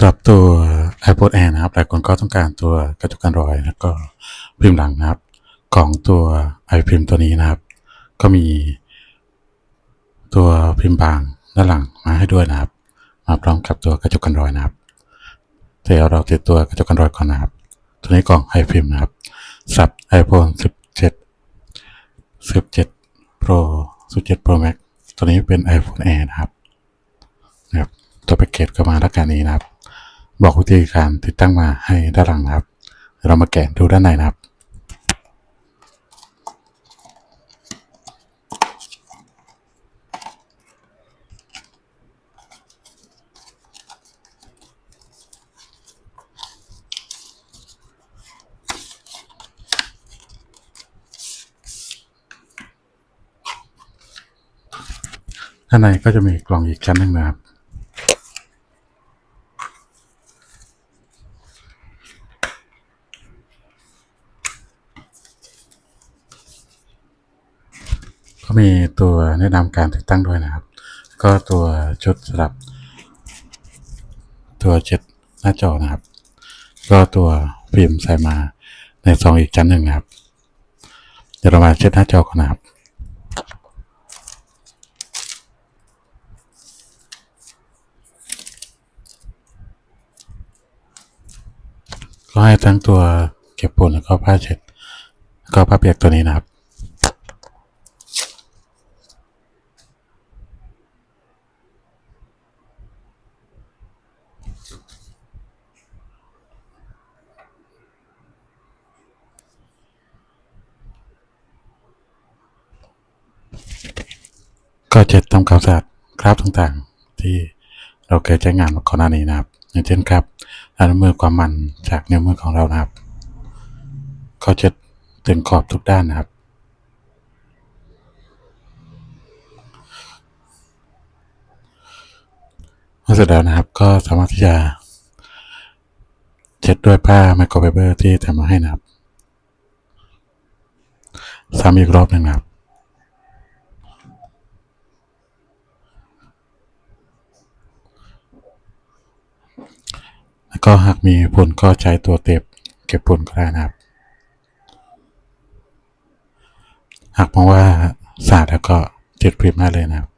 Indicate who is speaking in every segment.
Speaker 1: สำหรับตัว iPod Air นะครับ หลายคนก็ต้องการตัวกระจกกันรอย แล้วก็พิมพ์หลังนะครับ ของตัว iPrime ตัวนี้นะครับ ก็มี ตัวพิมพ์บางด้านหลังมาให้ด้วยนะครับ มาพร้อมกับตัวกระจกกันรอยนะครับเดี๋ยวเราติดตัวกระจกกันรอยก่อนนะครับ ตัวนี้กล่อง iPrime นะครับสับ iPhone 17 17 Pro 17 Pro Max ตัวนี้เป็น iPhone Air นะครับนะครับตัวแพ็กเกจก็มาลักษณะนี้นะครับ บอกวิธีการติดตั้งมาให้ด้านหลังนะครับเดี๋ยวเรามาแกะดูด้านในนะครับด้านในก็จะมีกล่องอีกชั้นหนึ่งนะครับ ก็มีตัวแนะนำการติดตั้งด้วยนะครับ ก็ตัวชุดสำหรับ ตัวเช็ดหน้าจอนะครับ ก็ตัวฟิล์มใส่มาในซองอีกชั้นหนึ่งนะครับ เดี๋ยวเรามาเช็ดหน้าจอก่อนนะครับก็ให้ทั้งตัวเก็บฝุ่นแล้วก็ผ้าเช็ดแล้วก็ผ้าเปียกตัวนี้นะครับ ก็จะทำความสะอาดคราบต่างๆ ที่เราเคยใช้งานมาก่อนหน้านี้นะครับ อย่างเช่นครับอันมือความมันจากนิ้วมือของเรานะครับ ก็จะถึงขอบทุกด้านนะครับเมื่อเสร็จแล้วนะครับ ก็สามารถที่จะเช็ดด้วยผ้าไมโครไฟเบอร์ที่ทำมาให้นะครับซ้ำอีกรอบหนึ่งนะครับ แล้ว ก็หากมีฝุ่นก็ใช้ตัวเต็บเก็บฝุ่นก็ได้นะครับ หากมองว่าสะอาดแล้วก็ติดพิมพ์ได้เลยนะครับ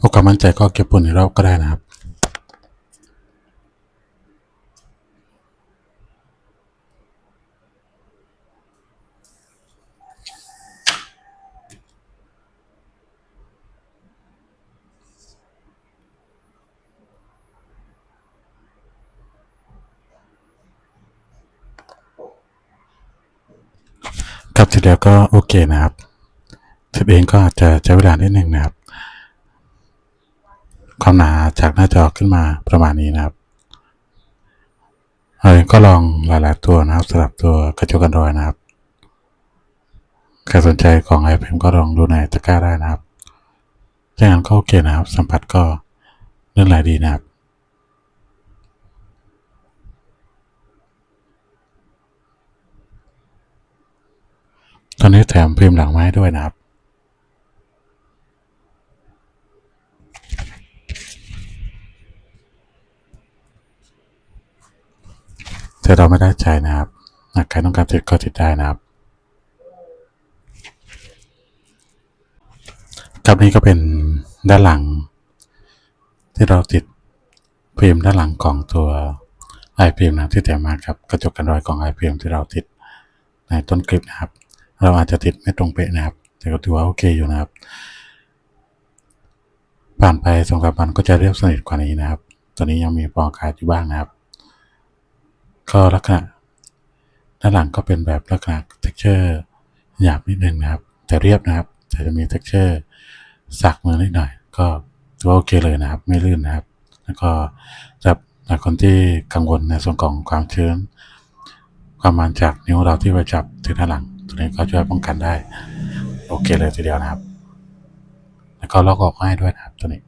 Speaker 1: โอกาสมั่นใจก็เก็บฝุ่นรอบก็ได้นะครับ ครับเสร็จแล้วก็โอเคนะครับเสร็จเองก็อาจจะใช้เวลานิดหนึ่งนะครับ ความหนาจากหน้าจอขึ้นมาประมาณนี้นะครับเราก็ลองหลาย ๆ ตัวนะครับสำหรับตัวกระจกกันรอยนะครับใครสนใจของ i p m ก็ลองดูในตะกร้าได้นะครับถ้างั้นก็โอเคนะครับ สัมผัสก็เรื่องไหลดีนะครับ อนนี้แถมพิมพ์หลังไม้ด้วยนะครับ แต่เราไม่ได้ใจนะครับ หากใครต้องการติดก็ติดได้นะครับครับนี่ก็เป็นด้านหลัง ที่เราติดพิมพ์ด้านหลังของตัวไอพิมพ์นะที่แถมมากับกระจกกันรอยของไอพิมพ์ที่เราติดในต้นคลิปนะครับ เราอาจจะติดไม่ตรงเป๊ะนะครับ แต่ก็ถือว่าโอเคอยู่นะครับ ผ่านไปสองสามวันก็จะเรียบสนิทกว่านี้นะครับ ตอนนี้ยังมีฟองอากาศอยู่บ้างนะครับ ก็ลักษณะด้านหลังก็เป็นแบบลักษณะ texture หยาบนิดนึงนะครับ แต่เรียบนะครับ แต่จะมี texture สักมือนิดหน่อย ก็ถือว่าโอเคเลยนะครับ ไม่ลื่นนะครับ แล้วก็สำหรับคนที่กังวลในส่วนของความชื้น ความมันจากนิ้วเราที่ไปจับที่ด้านหลัง ตัวนี้ก็ช่วยป้องกันได้ โอเคเลยทีเดียวนะครับ แล้วก็ล็อกออกให้ด้วยนะครับตัวนี้